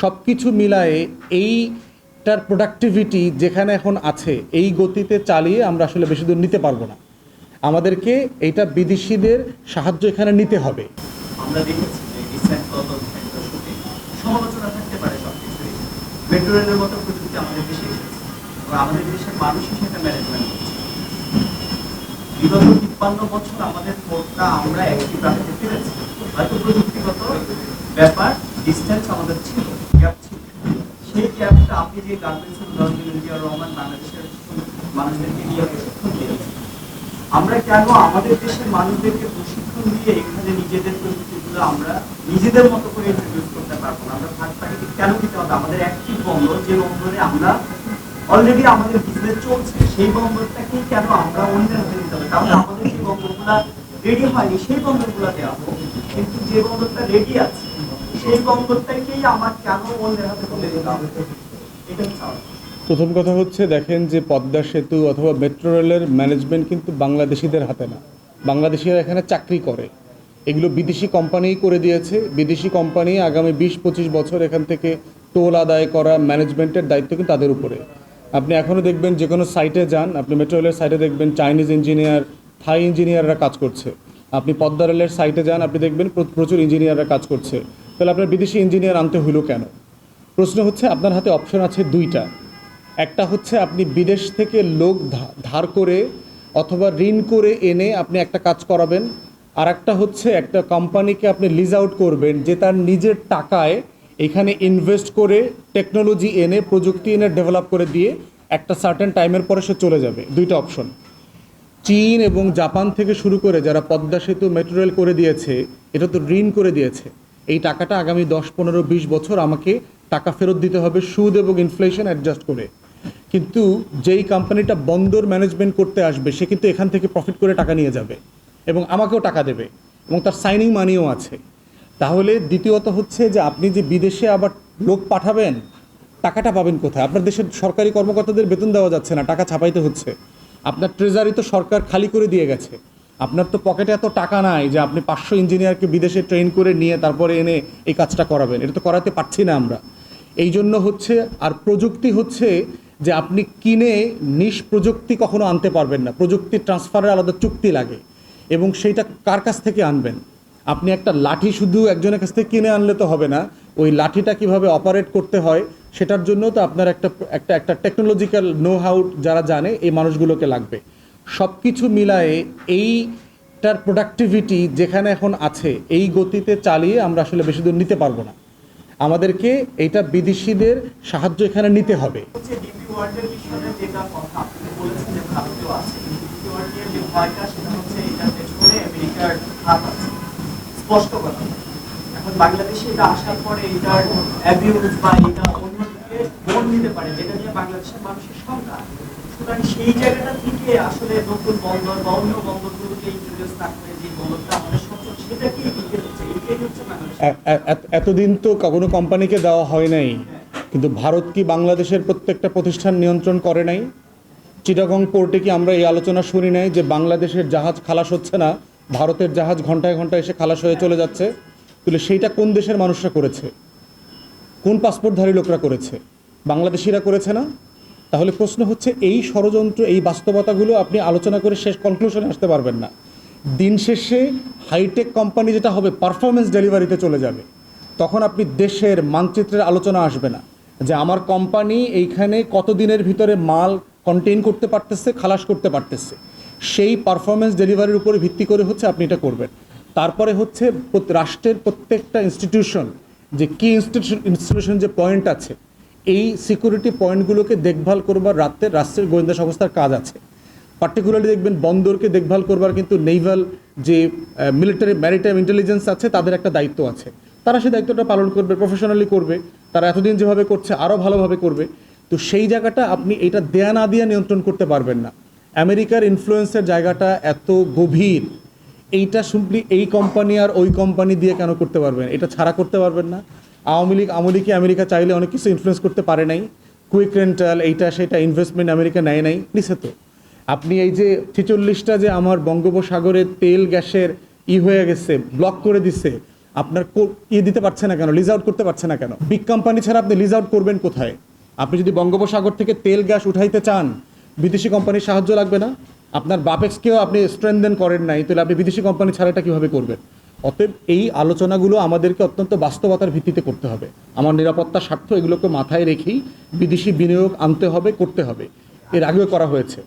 সব কিছু মিলায়ে এইটার প্রোডাক্টিভিটি যেখানে এখন আছে, এই গতিতে চালিয়ে আমরা আসলে বেশি দূর নিতে পারব না। আমাদেরকে এইটা বিদেশিদের সাহায্য এখানে নিতে হবে। আমরা আমাদের দেশের ম্যানেজমেন্ট বিগত তিপ্পান্ন বছর আমাদের আমরা একই প্রান্তে ফিরেছি হয়তো প্রযুক্তিগত ব্যাপার ডিস্টেন্স আমাদের ছিল গ্যাপ ছিল। সেই গ্যাপটা আপনি যে গার্মেন্টসের উদাহরণ দিলেন জিয়া রহমান বাংলাদেশের মানুষদেরকে নিয়ে প্রশিক্ষণ দিয়েছে আমরা কেন আমাদের দেশের মানুষদেরকে প্রশিক্ষণ দিয়ে এখানে নিজেদের প্রযুক্তিগুলো আমরা নিজেদের মতো করে ইন্ট্রোডিউস করতে পারব না? আমরা থার্ড পার্টিকে কেন দিতে হবে? আমাদের অ্যাক্টিভ বন্দর, যে বন্দরে আমরা অলরেডি আমাদের বিজনেস চলছে, সেই বন্দরটাকেই কেন আমরা অন্যের হাতে দিতে হবে? তাহলে আমাদের যে বন্দরগুলা রেডি হয়নি, সেই বন্দরগুলো দেওয়া হোক। কিন্তু যে বন্দরটা রেডি আছে প্রথম কথা হচ্ছে, দেখেন যে পদ্মা সেতু অথবা মেট্রো রেলের ম্যানেজমেন্ট কিন্তু বাংলাদেশিদের হাতে না। বাংলাদেশিরা এখানে চাকরি করে। এগুলো বিদেশি কোম্পানিই করে দিয়েছে। বিদেশি কোম্পানি আগামী বিশ, পঁচিশ বছর এখান থেকে টোল আদায় করা ম্যানেজমেন্টের দায়িত্ব কিন্তু তাদের উপরে। আপনি এখনও দেখবেন যে কোনো সাইটে যান, আপনি মেট্রো রেলের সাইটে দেখবেন চাইনিজ ইঞ্জিনিয়ার থাই ইঞ্জিনিয়াররা কাজ করছে। আপনি পদ্মা রেলের সাইটে যান, আপনি দেখবেন প্র- প্রচুর ইঞ্জিনিয়াররা কাজ করছে। তাহলে আপনার বিদেশি ইঞ্জিনিয়ার আনতে হইল কেন? প্রশ্ন হচ্ছে আপনার হাতে অপশন আছে দুইটা। একটা হচ্ছে আপনি বিদেশ থেকে লোক ধার করে অথবা ঋণ করে এনে আপনি একটা কাজ করাবেন। আর একটা হচ্ছে একটা কোম্পানিকে আপনি লিজ আউট করবেন, যে তার নিজের টাকায় এখানে ইনভেস্ট করে টেকনোলজি এনে, প্রযুক্তি এনে ডেভেলপ করে দিয়ে একটা সার্টেন টাইমের পরে সে চলে যাবে। দুইটা অপশন চীন এবং জাপান থেকে শুরু করে যারা পদ্মা সেতু মেট্রো রেল করে দিয়েছে, এটা তো ঋণ করে দিয়েছে। এই টাকাটা আগামী দশ, পনেরো, বিশ বছর আমাকে টাকা ফেরত দিতে হবে সুদ এবং ইনফ্লেশন অ্যাডজাস্ট করে। কিন্তু যেই কোম্পানিটা বন্দর ম্যানেজমেন্ট করতে আসবে, সে কিন্তু এখান থেকে প্রফিট করে টাকা নিয়ে যাবে এবং আমাকেও টাকা দেবে এবং তার সাইনিং মানিও আছে। তাহলে দ্বিতীয়ত হচ্ছে যে আপনি যে বিদেশে আবার লোক পাঠাবেন, টাকাটা পাবেন কোথায়? আপনার দেশের সরকারি কর্মকর্তাদের বেতন দেওয়া যাচ্ছে না, টাকা ছাপাইতে হচ্ছে। আপনার ট্রেজারি তো সরকার খালি করে দিয়ে গেছে। আপনার তো পকেটে এত টাকা নাই যে আপনি পাঁচশো ইঞ্জিনিয়ারকে বিদেশে ট্রেন করে নিয়ে তারপরে এনে এই কাজটা করাবেন। এটা তো করাতে পারছি না আমরা। এই জন্য হচ্ছে, আর প্রযুক্তি হচ্ছে যে আপনি কিনে নিজ প্রযুক্তি কখনো আনতে পারবেন না। প্রযুক্তি ট্রান্সফারের আলাদা চুক্তি লাগে এবং সেইটা কার কাছ থেকে আনবেন? আপনি একটা লাঠি শুধু একজনের কাছ থেকে কিনে আনলে তো হবে না। ওই লাঠিটা কীভাবে অপারেট করতে হয় সেটার জন্য তো আপনার একটা একটা একটা টেকনোলজিক্যাল নো হাউ যারা জানে, এই মানুষগুলোকে লাগবে। সব কিছু মিলায়ে এইটার প্রোডাক্টিভিটি যেখানে এখন আছে, এই গতিতে চালিয়ে আমরা আসলে বেশি দূর নিতে পারব না। আমাদেরকে এইটা বিদেশিদের সাহায্য এখানে নিতে হবে। বাংলাদেশে এটা আসার পরে বা এটা নিতে পারে, যেটা নিয়ে বাংলাদেশের মানুষের এতদিন তো কোনো কোম্পানিকে দেওয়া হয় নাই, কিন্তু ভারত কি বাংলাদেশের প্রত্যেকটা প্রতিষ্ঠান নিয়ন্ত্রণ করে নাই? চিটাগং পোর্টে কি আমরা এই আলোচনা শুনি নাই যে বাংলাদেশের জাহাজ খালাস হচ্ছে না, ভারতের জাহাজ ঘন্টায় ঘন্টায় এসে খালাস হয়ে চলে যাচ্ছে? তাহলে সেইটা কোন দেশের মানুষরা করেছে? কোন পাসপোর্টধারী লোকরা করেছে? বাংলাদেশিরা করেছে না? তাহলে প্রশ্ন হচ্ছে, এই ষড়যন্ত্র, এই বাস্তবতাগুলো আপনি আলোচনা করে শেষ কনক্লুশনে আসতে পারবেন না। দিন শেষে হাইটেক কোম্পানি যেটা হবে পারফরমেন্স ডেলিভারিতে চলে যাবে। তখন আপনি দেশের মানচিত্রের আলোচনা আসবে না। যে আমার কোম্পানি এইখানে কত দিনের ভিতরে মাল কন্টেইন করতে পারতেছে, খালাস করতে পারতেছে। সেই পারফরমেন্স ডেলিভারির উপরে ভিত্তি করে হচ্ছে আপনি এটা করবেন। তারপরে হচ্ছে, রাষ্ট্রের প্রত্যেকটা ইনস্টিটিউশন যে কি ইনস্টিটিউশন ইনস্টিটিউশন যে পয়েন্ট আছে এই সিকিউরিটি পয়েন্টগুলোকে দেখভাল করবার রাতে রাষ্ট্রের গোয়েন্দা সংস্থার কাজ আছে। পার্টিকুলারলি দেখবেন বন্দরকে দেখভাল করবার কিন্তু নেভাল যে মিলিটারি ম্যারিটাইম ইন্টেলিজেন্স আছে, তাদের একটা দায়িত্ব আছে। তারা সেই দায়িত্বটা পালন করবে প্রফেশনালি করবে। তারা এতদিন যেভাবে করছে আরও ভালোভাবে করবে। তো সেই জায়গাটা আপনি এটা দেয়া না দিয়ে নিয়ন্ত্রণ করতে পারবেন না। আমেরিকার ইনফ্লুয়েন্সের জায়গাটা এত গভীর। এইটা সিম্পলি এই কোম্পানি আর ওই কোম্পানি দিয়ে কেন করতে পারবেন? এটা ছাড়া করতে পারবেন না। আওয়ামী লীগ আওয়ামী আমেরিকা চাইলে অনেক কিছু ইনফ্লুয়েন্স করতে পারে নাই। কুইক রেন্টাল এইটা সেটা ইনভেস্টমেন্ট আমেরিকা নেয় নাই। নিছে তো। আপনি এই যে ছেচল্লিশটা যে আমার বঙ্গোপসাগরে তেল গ্যাসের ই হয়ে গেছে ব্লক করে দিছে, আপনার কো- ইয়ে দিতে পারছে না কেন? লিজ আউট করতে পারছে না কেন? বিগ কোম্পানি ছাড়া আপনি লিজ আউট করবেন কোথায়? আপনি যদি বঙ্গোপসাগর থেকে তেল গ্যাস উঠাইতে চান, বিদেশি কোম্পানির সাহায্য লাগবে না? আপনার বাপেক্সকেও আপনি স্ট্রেনদেন করেন নাই, তাহলে আপনি বিদেশি কোম্পানি ছাড়া এটা কীভাবে করবেন? অতএব এই আলোচনাগুলো আমাদেরকে অত্যন্ত বাস্তবতার ভিত্তিতে করতে হবে। আমার নিরাপত্তার স্বার্থ এগুলোকে মাথায় রেখেই বিদেশি বিনিয়োগ আনতে হবে, করতে হবে। এর আগেও করা হয়েছে।